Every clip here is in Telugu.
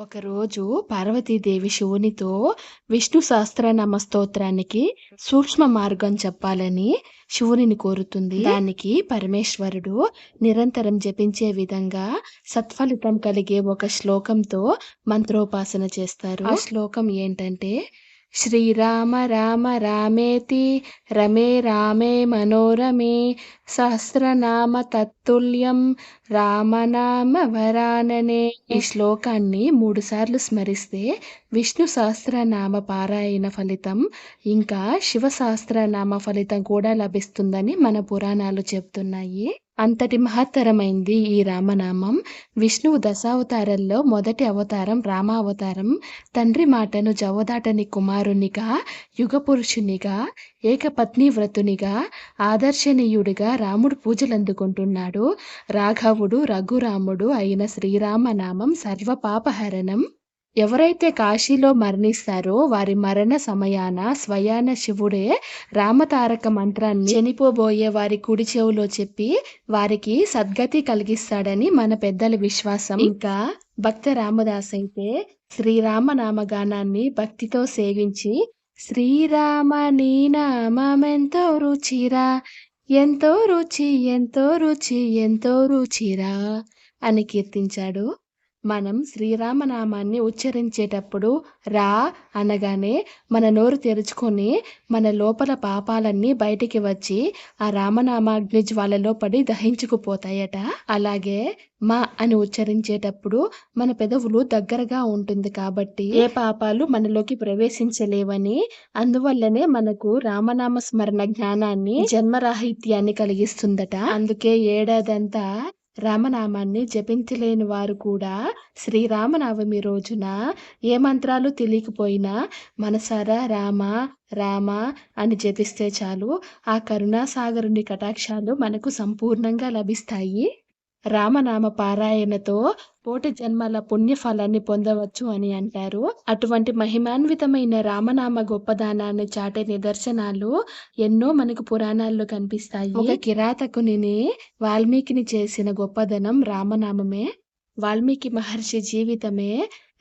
ఒకరోజు పార్వతీదేవి శివునితో విష్ణు సహస్రనామ స్తోత్రానికి సూక్ష్మ మార్గం చెప్పాలని శివునిని కోరుతుంది. దానికి పరమేశ్వరుడు నిరంతరం జపించే విధంగా సత్ఫలితం కలిగే ఒక శ్లోకంతో మంత్రోపాసన చేస్తారు. ఆ శ్లోకం ఏంటంటే శ్రీరామ రామ రామేతి రమే రామే మనోరమే సహస్రనామ తత్తుల్యం రామనామ వరాననే. ఈ శ్లోకాన్ని మూడుసార్లు స్మరిస్తే విష్ణు సహస్రనామ పారాయణ ఫలితం ఇంకా శివ సహస్రనామ ఫలితం కూడా లభిస్తుందని మన పురాణాలు చెప్తున్నాయి. అంతటి మహత్తరమైంది ఈ రామనామం. విష్ణువు దశావతారంలో మొదటి అవతారం రామావతారం. తండ్రి మాటను జవదాటని కుమారునిగా యుగపురుషునిగా ఏకపత్ని వ్రతునిగా ఆదర్శనీయుడిగా రాముడు పూజలందుకుంటున్నాడు. రాఘవుడు రఘురాముడు అయిన శ్రీరామనామం సర్వపాపహరణం. ఎవరైతే కాశీలో మరణిస్తారో వారి మరణ సమయాన స్వయాన శివుడే రామతారక మంత్రాన్ని చనిపోబోయే వారి కుడి చెవులో చెప్పి వారికి సద్గతి కలిగిస్తాడని మన పెద్దల విశ్వాసం. ఇంకా భక్త రామదాస్ అయితే శ్రీరామ గానాన్ని భక్తితో సేవించి శ్రీరామ నీ నామెంతో రుచిరా ఎంతో రుచి ఎంతో రుచి ఎంతో రుచిరా అని కీర్తించాడు. మనం శ్రీరామనామాన్ని ఉచ్చరించేటప్పుడు రా అనగానే మన నోరు తెరుచుకొని మన లోపల పాపాలన్నీ బయటికి వచ్చి ఆ రామనామాగ్ని జ్వాలలో పడి దహించుకుపోతాయట. అలాగే మా అని ఉచ్చరించేటప్పుడు మన పెదవులు దగ్గరగా ఉంటుంది కాబట్టి ఏ పాపాలు మనలోకి ప్రవేశించలేవని అందువల్లనే మనకు రామనామ స్మరణ జ్ఞానాన్ని జన్మరాహిత్యాన్ని కలిగిస్తుందట. అందుకే ఏడాదంతా రామనామాన్ని జపించలేని వారు కూడా శ్రీరామనవమి రోజున ఏ మంత్రాలు తెలియకపోయినా మనసారా రామ రామ అని జపిస్తే చాలు. ఆ కరుణాసాగరుని కటాక్షాలు మనకు సంపూర్ణంగా లభిస్తాయి. రామనామ పారాయణతో కోటి జన్మల పుణ్యఫలాన్ని పొందవచ్చు అని అంటారు. అటువంటి మహిమాన్వితమైన రామనామ గొప్పదానాన్ని చాటే నిదర్శనాలు ఎన్నో మనకు పురాణాల్లో కనిపిస్తాయి. ఒక కిరాతకుని వాల్మీకిని చేసిన గొప్పదనం రామనామమే. వాల్మీకి మహర్షి జీవితమే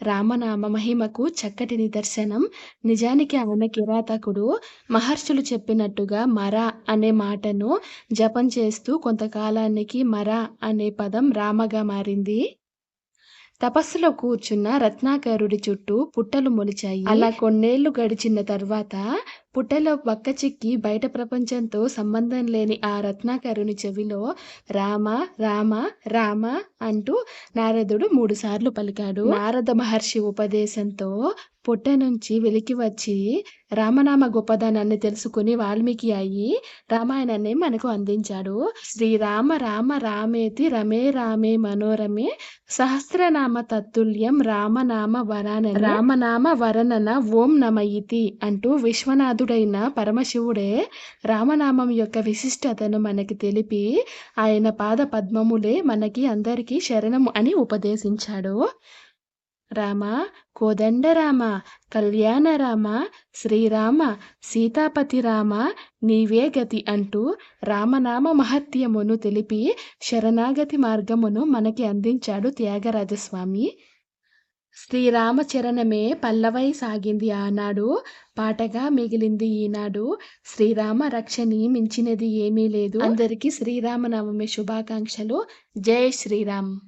రామనామ మహిమకు చక్కటి నిదర్శనం. నిజానికి ఆయన కిరాతకుడు. మహర్షులు చెప్పినట్టుగా మర అనే మాటను జపం చేస్తూ కొంతకాలానికి మర అనే పదం రామగా మారింది. తపస్సులో కూర్చున్న రత్నాకరుడి చుట్టూ పుట్టలు మొలిచాయి. అలా కొన్నేళ్ళు గడిచిన తర్వాత పుట్టలో పక్క చిక్కి బయట ప్రపంచంతో సంబంధం లేని ఆ రత్నాకరుని చెవిలో రామ రామ రామ అంటూ నారదుడు మూడుసార్లు పలికాడు. నారద మహర్షి ఉపదేశంతో పుట్ట నుంచి వెలికి వచ్చి రామనామ గొప్పదనాన్ని తెలుసుకుని వాల్మీకి అయ్యి రామాయణాన్ని మనకు అందించాడు. శ్రీరామ రామ రామేతి రమే రామే మనోరమే సహస్రనామ తత్తుల్యం రామనామ వరాన రామనామ వరణన ఓం నమయితి అంటూ విశ్వనాథ నాథుడైన పరమశివుడే రామనామం యొక్క విశిష్టతను మనకి తెలిపి ఆయన పాద పద్మములే మనకి అందరికీ శరణము అని ఉపదేశించాడు. రామ కోదండరామ కళ్యాణరామ శ్రీరామ సీతాపతి రామ నీవే గతి అంటూ రామనామ మహత్యమును తెలిపి శరణాగతి మార్గమును మనకి అందించాడు త్యాగరాజస్వామి. శ్రీరామచరణమే పల్లవై సాగింది ఆనాడు. పాటగా మిగిలింది ఈనాడు. శ్రీరామ రక్షని మించినది ఏమీ లేదు. అందరికీ శ్రీరామనవమి శుభాకాంక్షలు. జై శ్రీరామ్.